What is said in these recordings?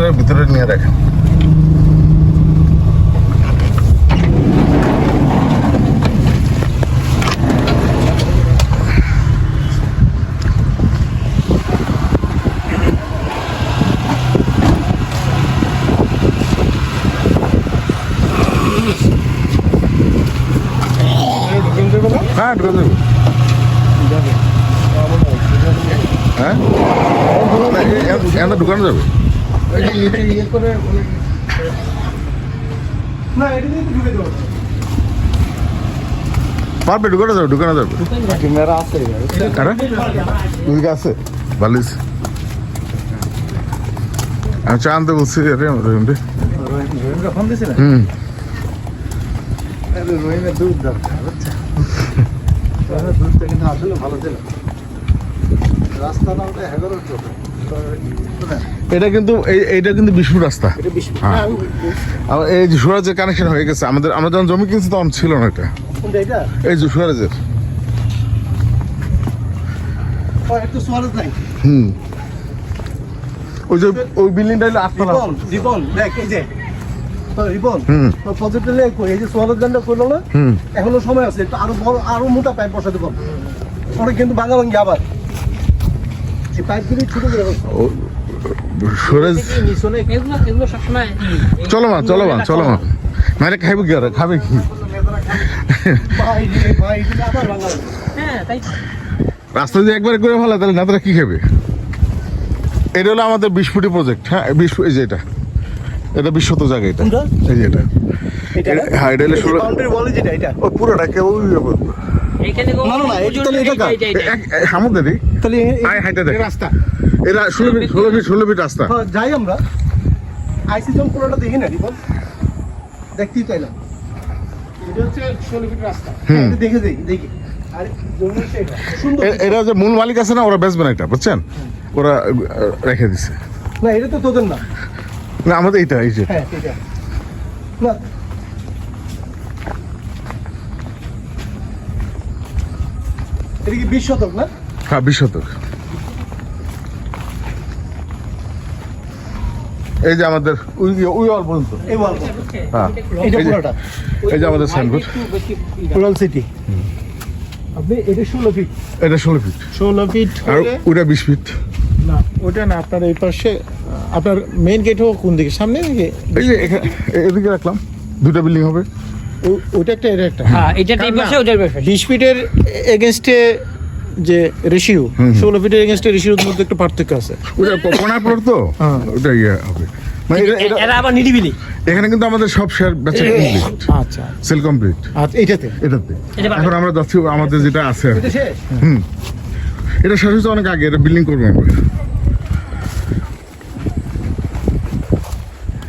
করে ভিতরে নিয়ে রাখেন? হ্যাঁ ঢুকে দেবো হ্যাঁ? ঢুকানো যাবে। পারবে ঢুকানো যাবে ঢুকানো যাবে। ক্যামেরা আছে। কারা? আছে। বালিশ। আমি চা আনতে বলছি রহিমকে ফোন দিয়েছিলেন হুম। রহিমের দুধ দরকার বুঝছেন দুধটা কিন্তু আসলে ভালো ছিল। রাস্তা না ওটা এগারো চোখ। এটা কিন্তু এইটা কিন্তু বিষ্ণু রাস্তা। এটা হ্যাঁ। আর এই যে সুরাজের কানেকশন হয়ে গেছে। আমাদের আমরা যখন জমি কিনছি তখন ছিল না এটা। এই যে সুরাজের। হুম। ওই যে ওই বিল্ডিংটা হলো আটতলা। রিপন দেখ এই যে। হুম। প্রজেক্টে এই যে সোয়ারেজ গানটা করল না এখনও সময় আছে একটু আরও বড় আরও মোটা পাইপ বসাতে পারব। ওটা কিন্তু ভাঙা ভাঙি আবার। চলো মা চলো মা চলো মা মারে খাইবে কি আর? খাবে কি। হ্যাঁ রাস্তা যদি একবারে করে ফেলা তাহলে নাতারা কি খাবে? এটা হলো আমাদের বিশ ফুটি প্রজেক্ট হ্যাঁ বিশ এই যে এটা। এটা বিশ্বত জায়গা এটা। এই যে এটা। না? হ্যাঁ এটা হলো পুরোটা কেউ এইখানে না, না, না, এটা তাহলে এটা কার? আমাদেরই তাহলে এ- এ- আয় হাইটা দেখ রাস্তা। এটা ষোলো ফিট ষোলো ফিট ষোলো ফিট রাস্তা। হ্যাঁ, যাই আমরা। আইসি জন পুরোটা দেখি না রিপন? দেখতেই পাইলাম। এটা হচ্ছে ষোলো ফিট রাস্তা। দেখে দেখি দেখি। আর এটা। সুন্দর। এ- এটা যে মূল মালিক আছে না ওরা বেচবে না এটা বুঝছেন? ওরা রেখে দিছে। না এটা তো তোদের না না আমাদের এইটা এই যে। হ্যাঁ না এটা কি বিশ শতক না? হ্যাঁ বিশ শতক। এই যে আমাদের ওই ওই অল পর্যন্ত। এই ওয়াল হ্যাঁ। এটা এই যে- পুরোটা এই যে আমাদের সাইনবোর্ড। সিটি। আপনি এটা ষোলো ফিট। এটা ষোলো ফিট। ষোলো ফিট আর ওটা বিশ ফিট। না ওটা না আপনার এই পাশে আপনার মেইন গেট হোক কোন দিকে সামনে নাকি? এই যে এখানে এদিকে রাখলাম। দুটা বিল্ডিং হবে। ওটা একটা এটা একটা। হ্যাঁ এটা এই পাশে ওটার পাশে বিশ ফিটের এগেনস্টে যে রেশিও ষোলো ফিটের এগেনস্টে রেশিওর মধ্যে একটা পার্থক্য আছে। ওটা কোনার পর তো? হ্যাঁ। ওটা ইয়ে হবে। মানে এটা- এটা- এরা আবার নিরিবিলি। এখানে কিন্তু আমাদের সব শেয়ার বেচা কমপ্লিট আচ্ছা। সেল কমপ্লিট আচ্ছা এইটাতে এটাতে। এটা এখন আমরা যাচ্ছি আমাদের যেটা আছে হুম। এটা শেষ হয়েছে অনেক আগে এটা বিল্ডিং করব আমরা।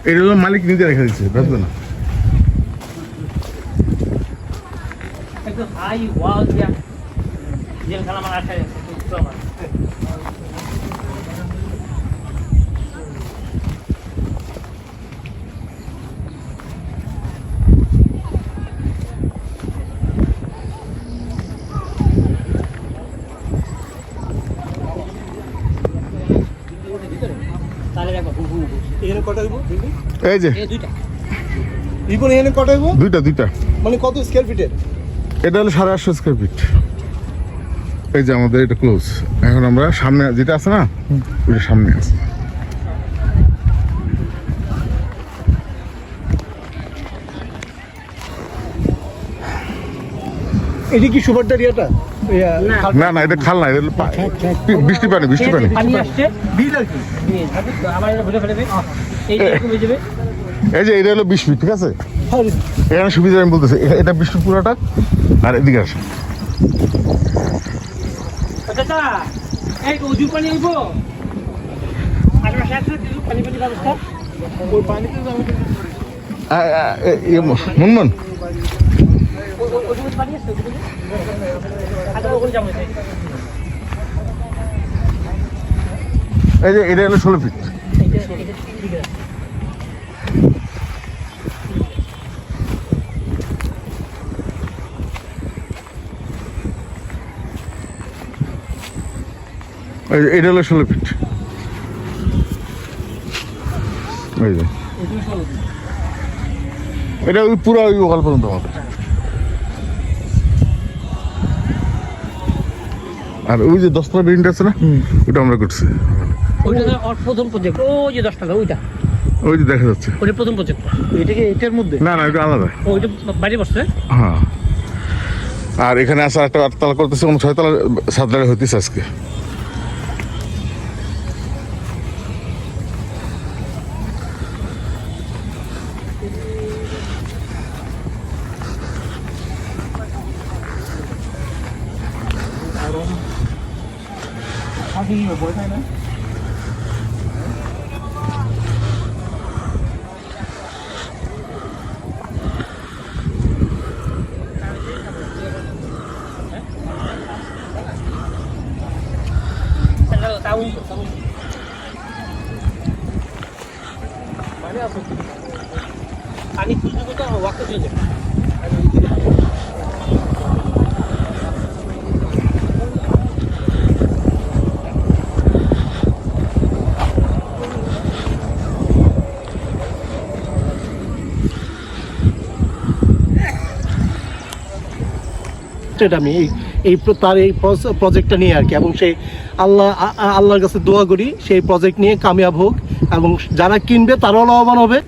এটা হলো মালিক নিজে রেখে দিচ্ছে বুঝবে না? একটু হাই ওয়াল দিয়া জেলখানা আমার হু। এখানে এই যে। এই দুইটা। রিপন এখানে কত হইব দুইটা দুইটা। মানে কত স্কোয়ার ফিটের এটা হলো সাড়ে আটশো স্কোয়ার ফিট এই যে আমাদের এটা ক্লোজ এখন আমরা সামনে যেটা আছে না ওইটা সামনে আছে। এটা কি সুপারদারিয়াটা না। না এটা খাল না এটা বৃষ্টি পানি বৃষ্টি পানি। পানি আসছে। বিল আর কি? নিয়ে যাবে। তো আমার এটা বুঝে ফেলবে এইটা এরকম যাবে। এই যে এটা হলো বিশ ফিট ঠিক আছে? হ্যাঁ, এখানে সুবিধা আমি বলতেছি এটা ফিট আর এদিকে আসে। আচ্ছা তা এই উজু পানি আইব। আশেপাশে আছে কিছু পানি পানি ব্যবস্থা ওই পানিতে যাব আ- আ- এ- ইয়ে মুনমুন ওই- ওই- ওইদিকে পানি আছে ওইদিকে? আচ্ছা, ওখানে যাব এই। এই যে এটা হলো ষোলো ফিট এইটা এইটা ঠিক আছে এই যে এটা হলো ষোলো ফিট। এই যে। এটা ওই পুরো ওই ওয়াল পর্যন্ত আমাদের আর ওই যে দশতলা বিল্ডিংটা আছে না ওটা আমরা করছি। ওইটা প্রথম প্রজেক্ট ওই যে দশটা ওইটা। ওই যে দেখা যাচ্ছে। ওইটা প্রথম প্রজেক্ট এটা কি এটার মধ্যে? না না এটা আলাদা। ওইটা বাইরে বসছে? হ্যাঁ। আর এখানে আসা একটা আটতলা করতেছে কোনো ছয়তলা সাততলা হইতেছে আজকে। Có khi vào cuối tay nữa Tao, tao. Valeu, seu পানি তুলতে তো ওয়াক এটা আমি এই এই তার এই প্রজেক্টটা নিয়ে আর কি। এবং সেই আল্লাহ আল্লাহর কাছে দোয়া করি, সেই প্রজেক্ট নিয়ে কামিয়াব হোক। এবং যারা কিনবে তারাও লাভবান হবে।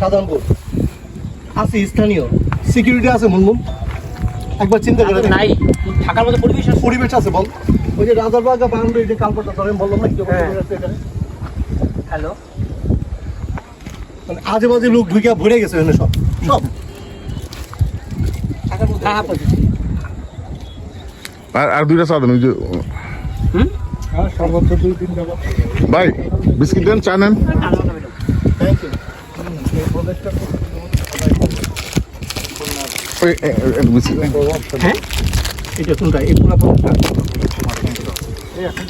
সাধারণ বোর্ড আছে স্থানীয়। সিকিউরিটি আছে মুনমুন। একবার চিন্তা করে নাই থাকার মতো পরিবেশ আছে। পরিবেশ আছে বল। ওই যে রাজারবাগ বাউন্ডারি যে কালপাটা ধরেন বললাম না কি হ্যাঁ। আছে এখানে? হ্যালো। মানে আজে বাজে লোক ঢুকে ভরে গেছে এখানে সব। সব। আর আর দুইটা চা দেন ওই যে হুম? সর্বোচ্চ দুই তিন যাব ভাই বিস্কিট দেন চা নেন। থ্যাংক ইউ হ্যাঁ এটা কোনটা এই পুরো প্রজেক্টটা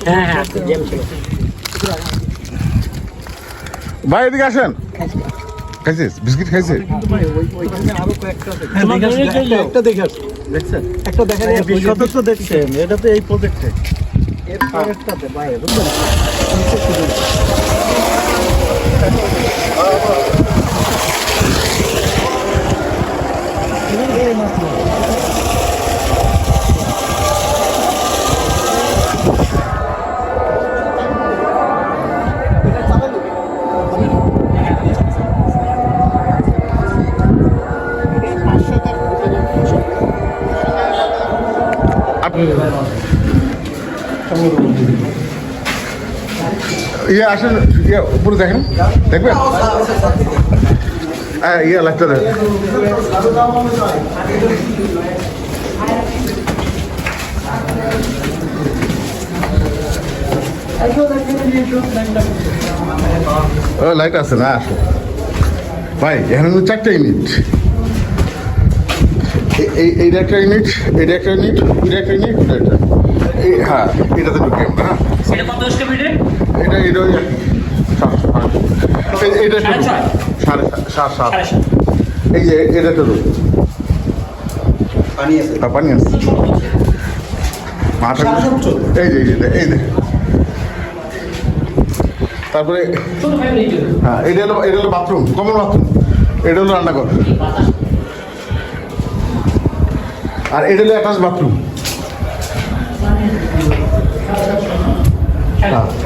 হ্যাঁ হ্যাঁ ভাই এদিকে আসেন। খাইছিস? বিস্কিট খাইছিস? কয়েকটা হ্যাঁ, একটা- একটা দেখে দেখছেন? একটা দেখা যায় তো দেখছেন। এটা তো এই প্রজেক্টে এর পরেরটাতে বাইরে বুঝলেন? ইয়ে আসেন ইয়ে উপরে দেখেন দেখবেন? ইয়ে লাগতে ও লাইট আছে না আসো। ভাই এখানে কিন্তু চারটা ইউনিট। এই এইটা একটা ইউনিট এইটা একটা ইউনিট ওইটা একটা ইউনিট এই হ্যাঁ এটাতে ঢুকি আমরা হ্যাঁ। এটা এটা এটা সাড়ে সাত, সাত এই যে এটা রুম পানি আছে হ্যাঁ, পানি আছে মাথা এই যে এই যে তারপরে হ্যাঁ এটা হলো এটা হলো বাথরুম কমন বাথরুম এটা হলো রান্নাঘর আর এটা হলো অ্যাটাচ বাথরুম হ্যাঁ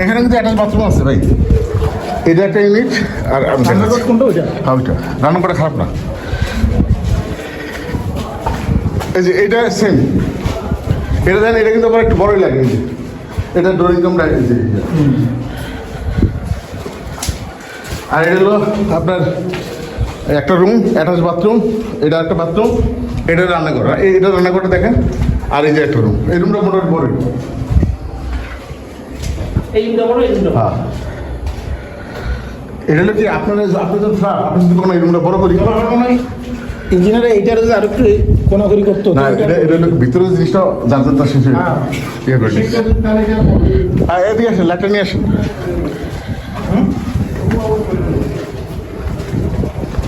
এখানে কিন্তু অ্যাটাচ বাথরুম আছে ভাই। এটা একটা ইউনিট আর। কোনটা ওইটা? হ্যাঁ ওইটা। রান্না করা খারাপ না। এই যে এটা সেম এটা দেন এটা কিন্তু আমার একটু বড়ই লাগে এই যে। এটা ড্রয়িং এই যে এই যে। আর এটা হলো আপনার একটা রুম অ্যাটাচ বাথরুম এটা একটা বাথরুম এটা রান্নাঘর। এটা রান্নাঘরটা দেখেন আর এই যে একটা রুম এই রুমটা মোটামুটি বড় এই রুমটা বড় এই হ্যাঁ। এটা হলো কি আপনার ফ্ল্যাট আপনি যদি কোনো রুমটা বড় করি। ইঞ্জিনিয়ার এইটার যদি আরেকটু কোনাকুনি করতো না এটা এটা হলো ভিতরে জিনিসটা শেষে। ইয়ে করে। হ্যাঁ এদিকে আসেন লাইটটা নিয়ে আসেন।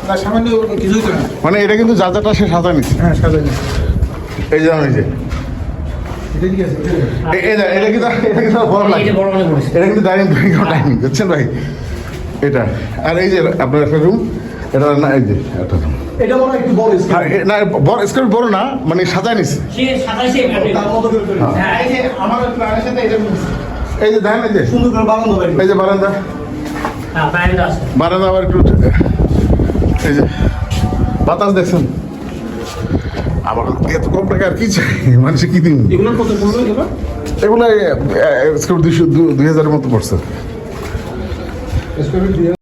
না সামান্য কিছুই মানে এটা কিন্তু যার যারটা সে সাজা নিচ্ছে। হ্যাঁ এই যে যে এই যে- এটা কিন্তু এটা কিন্তু বড় লাগে মনে করেছে এটা কিন্তু ডাইনিং ডাইনিং বুঝছেন ভাই? এটা। আর এই যে আপনার একটা রুম এটা না এই যে একটা রুম এটা মনে একটু বড় না বড় স্কোয়ার বড় না মানে সাজায় নিচ্ছে সে সাতাশে তার মতো করে করে। হ্যাঁ। এই যে আমার প্ল্যানের সাথে এটা এই যে দেখেন এই যে। সুন্দর করে বাগান এই যে বারান্দা। হ্যাঁ আছে। বারান্দা আবার একটু এই যে। বাতাস দেখছেন? আবার এত কম টাকা আর কি চাই? মানুষে কি দিন এগুলোর কত পড়ল এগুলো? এগুলো দুই হাজারের মতো পড়ছে।